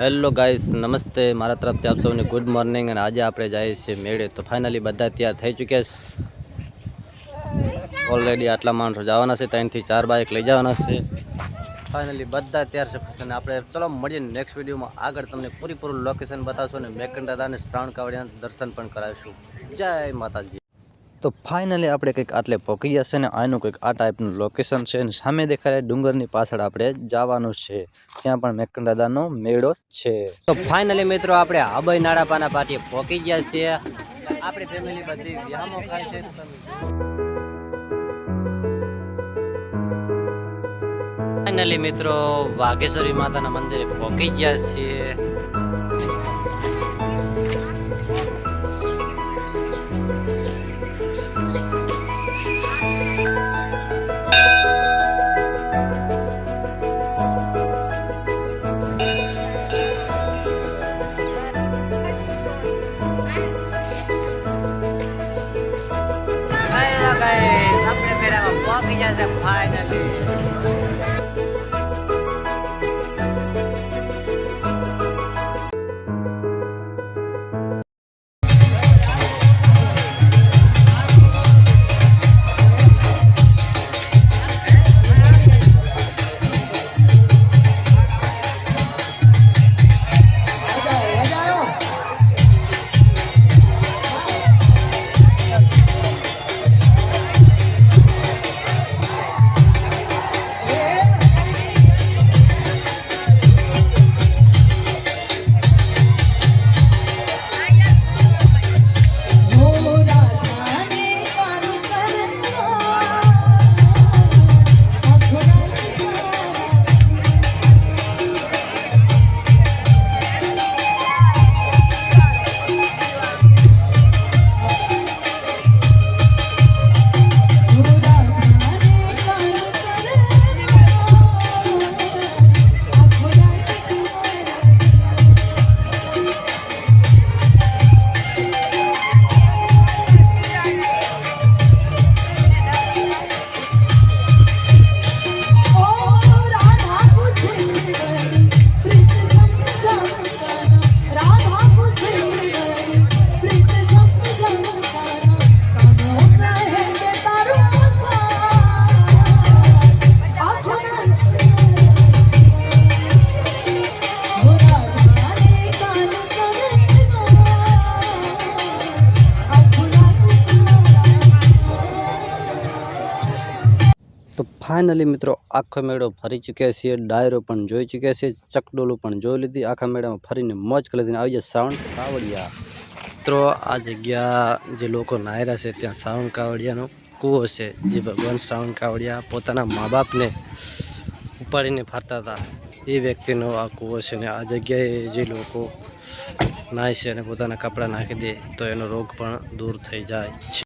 Hello guys નમસ્તે. મારા તરફથી આપ સૌને ગુડ મોર્નિંગ અને આજે આપણે જઈએ છીએ મેળે. તો ફાઇનલી બધા તૈયાર થઈ ચૂક્યા છે. ઓલરેડી આટલા માણસો જવાના છે. ત્રણથી ચાર બાઇક લઈ જવાના છે. ફાઇનલી બધા તૈયાર છે. અને આપણે ચલો મળીએ નેક્સ્ટ વિડીયોમાં આગળ તમને પૂરેપૂરું લોકેશન બતાવશું અને મેકન દાદાને શ્રાવણ કાવડિયાના દર્શન પણ કરાવીશું. જય માતાજી. તો ફાઇનલી આપણે કંઈક આટલે પહોંચી ગયા છે ને આનું કંઈક આ ટાઈપનું લોકેશન છે અને સામે દેખાય ડુંગરની પાછળ આપણે જવાનું છે. ત્યાં પણ મેકન દાદાનો મેળો છે. તો ફાઇનલી મિત્રો આપણે હબઈ નાડાપાના પાટીએ પહોંચી ગયા છીએ. આપણી ફેમિલી બધી વ્યામો ખાય છે. ફાઇનલી મિત્રો વાઘેશ્વરી માતાના મંદિરે પહોંચી ગયા છીએ. પહોંચી ગયા ફાઇનલી મિત્રો, આખો મેળો ફરી ચૂક્યા છીએ. ડાયરો પણ જોઈ ચૂક્યા છીએ. ચકડોલું પણ જોઈ લીધી. આખા મેળામાં ફરીને મોજ કરી લીધી. આવી જાય શ્રાવણ કાવડિયા. મિત્રો, આ જગ્યા જે લોકો નાયરા છે, ત્યાં શ્રાવણ કાવડિયાનો કૂવો છે. જે ભગવાન શ્રાવણ કાવડિયા પોતાના મા બાપને ઉપાડીને ફરતા હતા. એ વ્યક્તિનો આ કૂવો છે ને આ જગ્યાએ જે લોકો નાય છે અને પોતાના કપડાં નાખી દે, તો એનો રોગ પણ દૂર થઈ જાય છે.